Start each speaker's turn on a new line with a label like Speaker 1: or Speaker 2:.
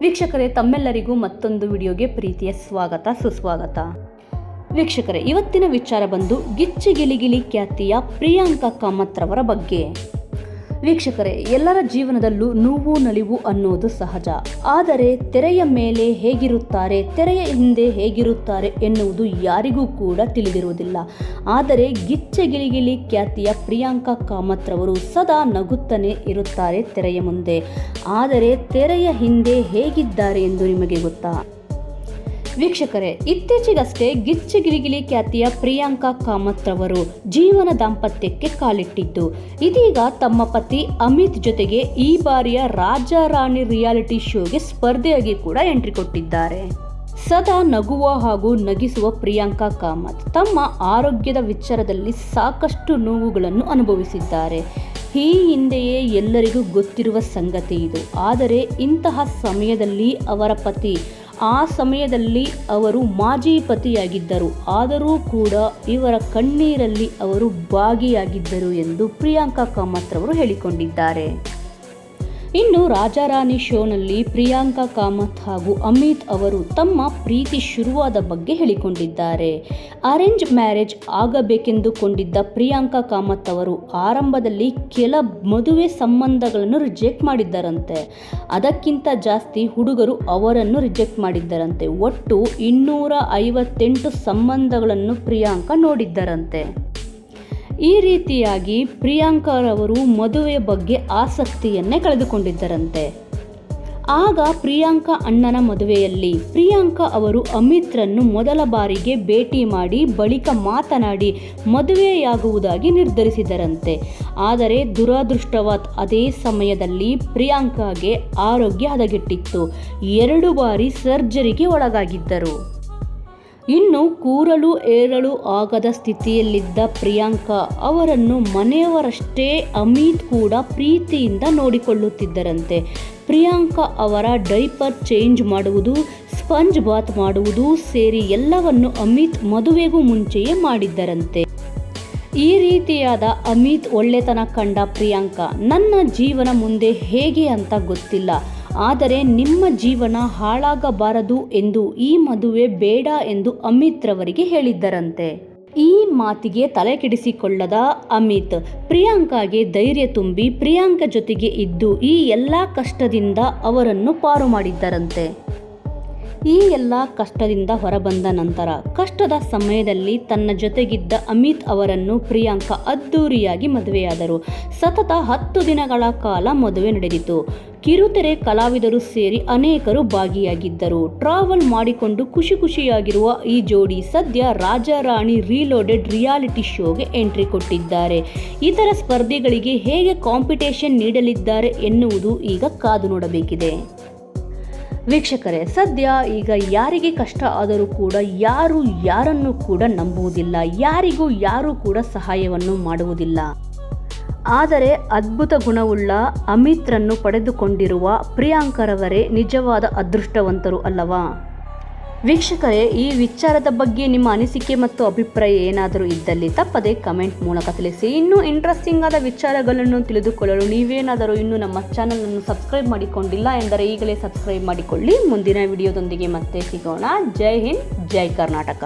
Speaker 1: ವೀಕ್ಷಕರೇ, ತಮ್ಮೆಲ್ಲರಿಗೂ ಮತ್ತೊಂದು ವಿಡಿಯೋಗೆ ಪ್ರೀತಿಯ ಸ್ವಾಗತ, ಸುಸ್ವಾಗತ. ವೀಕ್ಷಕರೇ, ಇವತ್ತಿನ ವಿಚಾರ ಬಂದು ಗಿಚ್ಚಿ ಗಿಲಿಗಿಲಿ ಖ್ಯಾತಿಯ ಪ್ರಿಯಾಂಕಾ ಕಾಮತ್ರವರ ಬಗ್ಗೆ. ವೀಕ್ಷಕರೇ, ಎಲ್ಲರ ಜೀವನದಲ್ಲೂ ನೋವು, ನಲಿವು ಅನ್ನೋದು ಸಹಜ. ಆದರೆ ತೆರೆಯ ಮೇಲೆ ಹೇಗಿರುತ್ತಾರೆ, ತೆರೆಯ ಹಿಂದೆ ಹೇಗಿರುತ್ತಾರೆ ಎನ್ನುವುದು ಯಾರಿಗೂ ಕೂಡ ತಿಳಿದಿರುವುದಿಲ್ಲ. ಆದರೆ ಗಿಚ್ಚ ಗಿಲಿಗಿಲಿ ಖ್ಯಾತಿಯ ಪ್ರಿಯಾಂಕಾ ಕಾಮತ್ರವರು ಸದಾ ನಗುತ್ತಲೇ ಇರುತ್ತಾರೆ ತೆರೆಯ ಮುಂದೆ. ಆದರೆ ತೆರೆಯ ಹಿಂದೆ ಹೇಗಿದ್ದಾರೆ ಎಂದು ನಿಮಗೆ ಗೊತ್ತಾ? ವೀಕ್ಷಕರೇ, ಇತ್ತೀಚೆಗಷ್ಟೇ ಗಿಚ್ಚಿ ಗಿಲಿಗಿಲಿ ಖ್ಯಾತಿಯ ಪ್ರಿಯಾಂಕಾ ಕಾಮತ್ ರವರು ಜೀವನ ದಾಂಪತ್ಯಕ್ಕೆ ಕಾಲಿಟ್ಟಿದ್ದು. ಇದೀಗ ತಮ್ಮ ಪತಿ ಅಮಿತ್ ಜೊತೆಗೆ ಈ ಬಾರಿಯ ರಾಜ ರಾಣಿ ರಿಯಾಲಿಟಿ ಶೋಗೆ ಸ್ಪರ್ಧೆಯಾಗಿ ಕೂಡ ಎಂಟ್ರಿ ಕೊಟ್ಟಿದ್ದಾರೆ. ಸದಾ ನಗುವ ಹಾಗೂ ನಗಿಸುವ ಪ್ರಿಯಾಂಕಾ ಕಾಮತ್ ತಮ್ಮ ಆರೋಗ್ಯದ ವಿಚಾರದಲ್ಲಿ ಸಾಕಷ್ಟು ನೋವುಗಳನ್ನು ಅನುಭವಿಸಿದ್ದಾರೆ. ಈ ಹಿಂದೆಯೇ ಎಲ್ಲರಿಗೂ ಗೊತ್ತಿರುವ ಸಂಗತಿ ಇದು. ಆದರೆ ಇಂತಹ ಸಮಯದಲ್ಲಿ ಅವರ ಪತಿ ಆ ಸಮಯದಲ್ಲಿ ಅವರು ಮಾಜಿ ಪತಿಯಾಗಿದ್ದರು. ಆದರೂ ಕೂಡ ಇವರ ಕಣ್ಣೀರಲ್ಲಿ ಅವರು ಭಾಗಿಯಾಗಿದ್ದರು ಎಂದು ಪ್ರಿಯಾಂಕಾ ಕಾಮತ್ ರವರು ಹೇಳಿಕೊಂಡಿದ್ದಾರೆ. ಇನ್ನು ರಾಜಾರಾಣಿ ಶೋನಲ್ಲಿ ಪ್ರಿಯಾಂಕಾ ಕಾಮತ್ ಹಾಗೂ ಅಮಿತ್ ಅವರು ತಮ್ಮ ಪ್ರೀತಿ ಶುರುವಾದ ಬಗ್ಗೆ ಹೇಳಿಕೊಂಡಿದ್ದಾರೆ. ಅರೇಂಜ್ ಮ್ಯಾರೇಜ್ ಆಗಬೇಕೆಂದುಕೊಂಡಿದ್ದ ಪ್ರಿಯಾಂಕಾ ಕಾಮತ್ ಅವರು ಆರಂಭದಲ್ಲಿ ಕೆಲ ಮದುವೆ ಸಂಬಂಧಗಳನ್ನು ರಿಜೆಕ್ಟ್ ಮಾಡಿದ್ದರಂತೆ. ಅದಕ್ಕಿಂತ ಜಾಸ್ತಿ ಹುಡುಗರು ಅವರನ್ನು ರಿಜೆಕ್ಟ್ ಮಾಡಿದ್ದರಂತೆ. ಒಟ್ಟು ಇನ್ನೂರ ಐವತ್ತೆಂಟು ಸಂಬಂಧಗಳನ್ನು ಪ್ರಿಯಾಂಕಾ ನೋಡಿದ್ದರಂತೆ. ಈ ರೀತಿಯಾಗಿ ಪ್ರಿಯಾಂಕಾರವರು ಮದುವೆಯ ಬಗ್ಗೆ ಆಸಕ್ತಿಯನ್ನೇ ಕಳೆದುಕೊಂಡಿದ್ದರಂತೆ. ಆಗ ಪ್ರಿಯಾಂಕಾ ಅಣ್ಣನ ಮದುವೆಯಲ್ಲಿ ಪ್ರಿಯಾಂಕಾ ಅವರು ಅಮಿತ್ರನ್ನು ಮೊದಲ ಬಾರಿಗೆ ಭೇಟಿ ಮಾಡಿ ಬಳಿಕ ಮಾತನಾಡಿ ಮದುವೆಯಾಗುವುದಾಗಿ ನಿರ್ಧರಿಸಿದರಂತೆ. ಆದರೆ ದುರದೃಷ್ಟವತ್ ಅದೇ ಸಮಯದಲ್ಲಿ ಪ್ರಿಯಾಂಕಾಗೆ ಆರೋಗ್ಯ ಹದಗೆಟ್ಟಿತ್ತು. ಎರಡು ಬಾರಿ ಸರ್ಜರಿಗೆ ಒಳಗಾಗಿದ್ದರು. ಇನ್ನು ಕೂರಲು ಏರಲು ಆಗದ ಸ್ಥಿತಿಯಲ್ಲಿದ್ದ ಪ್ರಿಯಾಂಕಾ ಅವರನ್ನು ಮನೆಯವರಷ್ಟೇ ಅಮಿತ್ ಕೂಡ ಪ್ರೀತಿಯಿಂದ ನೋಡಿಕೊಳ್ಳುತ್ತಿದ್ದರಂತೆ. ಪ್ರಿಯಾಂಕಾ ಅವರ ಡೈಪರ್ ಚೇಂಜ್ ಮಾಡುವುದು, ಸ್ಪಂಜ್ ಬಾತ್ ಮಾಡುವುದು ಸೇರಿ ಎಲ್ಲವನ್ನು ಅಮಿತ್ ಮದುವೆಗೂ ಮುಂಚೆಯೇ ಮಾಡಿದ್ದರಂತೆ. ಈ ರೀತಿಯಾದ ಅಮಿತ್ ಒಳ್ಳೆತನ ಕಂಡ ಪ್ರಿಯಾಂಕಾ ನನ್ನ ಜೀವನ ಮುಂದೆ ಹೇಗೆ ಅಂತ ಗೊತ್ತಿಲ್ಲ. ಆದರೆ ನಿಮ್ಮ ಜೀವನ ಹಾಳಾಗಬಾರದು ಎಂದು ಈ ಮದುವೆ ಬೇಡ ಎಂದು ಅಮಿತ್ ರವರಿಗೆ ಹೇಳಿದ್ದರಂತೆ. ಈ ಮಾತಿಗೆ ತಲೆ ಕೆಡಿಸಿಕೊಳ್ಳದ ಅಮಿತ್, ಪ್ರಿಯಾಂಕಾಗೆ ಧೈರ್ಯ ತುಂಬಿ ಪ್ರಿಯಾಂಕಾ ಜೊತೆಗೆ ಇದ್ದು ಈ ಎಲ್ಲ ಕಷ್ಟದಿಂದ ಅವರನ್ನು ಪಾರು ಮಾಡಿದ್ದರಂತೆ. ಈ ಎಲ್ಲ ಕಷ್ಟದಿಂದ ಹೊರಬಂದ ನಂತರ, ಕಷ್ಟದ ಸಮಯದಲ್ಲಿ ತನ್ನ ಜೊತೆಗಿದ್ದ ಅಮಿತ್ ಅವರನ್ನು ಪ್ರಿಯಾಂಕಾ ಅದ್ದೂರಿಯಾಗಿ ಮದುವೆಯಾದರು. ಸತತ ಹತ್ತು ದಿನಗಳ ಕಾಲ ಮದುವೆ ನಡೆದಿತು ಕಿರುತೆರೆ ಕಲಾವಿದರು ಸೇರಿ ಅನೇಕರು ಭಾಗಿಯಾಗಿದ್ದರು. ಟ್ರಾವೆಲ್ ಮಾಡಿಕೊಂಡು ಖುಷಿ ಖುಷಿಯಾಗಿರುವ ಈ ಜೋಡಿ ಸದ್ಯ ರಾಜಾರಾಣಿ ರೀಲೋಡೆಡ್ ರಿಯಾಲಿಟಿ ಶೋಗೆ ಎಂಟ್ರಿ ಕೊಟ್ಟಿದ್ದಾರೆ. ಇತರ ಸ್ಪರ್ಧಿಗಳಿಗೆ ಹೇಗೆ ಕಾಂಪಿಟೇಷನ್ ನೀಡಲಿದ್ದಾರೆ ಎನ್ನುವುದು ಈಗ ಕಾದು ನೋಡಬೇಕಿದೆ. ವೀಕ್ಷಕರೇ, ಸದ್ಯ ಈಗ ಯಾರಿಗೆ ಕಷ್ಟ ಆದರೂ ಕೂಡ ಯಾರು ಯಾರನ್ನು ಕೂಡ ನಂಬುವುದಿಲ್ಲ, ಯಾರಿಗೂ ಯಾರೂ ಕೂಡ ಸಹಾಯವನ್ನು ಮಾಡುವುದಿಲ್ಲ. ಆದರೆ ಅದ್ಭುತ ಗುಣವುಳ್ಳ ಅಮಿತ್ರನ್ನು ಪಡೆದುಕೊಂಡಿರುವ ಪ್ರಿಯಾಂಕರವರೇ ನಿಜವಾದ ಅದೃಷ್ಟವಂತರು ಅಲ್ಲವಾ? ವೀಕ್ಷಕರೇ, ಈ ವಿಚಾರದ ಬಗ್ಗೆ ನಿಮ್ಮ ಅನಿಸಿಕೆ ಮತ್ತು ಅಭಿಪ್ರಾಯ ಏನಾದರೂ ಇದ್ದಲ್ಲಿ ತಪ್ಪದೆ ಕಮೆಂಟ್ ಮೂಲಕ ತಿಳಿಸಿ. ಇನ್ನೂ ಇಂಟ್ರೆಸ್ಟಿಂಗ್ ಆದ ವಿಚಾರಗಳನ್ನು ತಿಳಿದುಕೊಳ್ಳಲು ನೀವೇನಾದರೂ ಇನ್ನೂ ನಮ್ಮ ಚಾನಲನ್ನು ಸಬ್ಸ್ಕ್ರೈಬ್ ಮಾಡಿಕೊಂಡಿಲ್ಲ ಎಂದರೆ ಈಗಲೇ ಸಬ್ಸ್ಕ್ರೈಬ್ ಮಾಡಿಕೊಳ್ಳಿ. ಮುಂದಿನ ವಿಡಿಯೋದೊಂದಿಗೆ ಮತ್ತೆ ಸಿಗೋಣ. ಜೈ ಹಿಂದ್, ಜೈ ಕರ್ನಾಟಕ.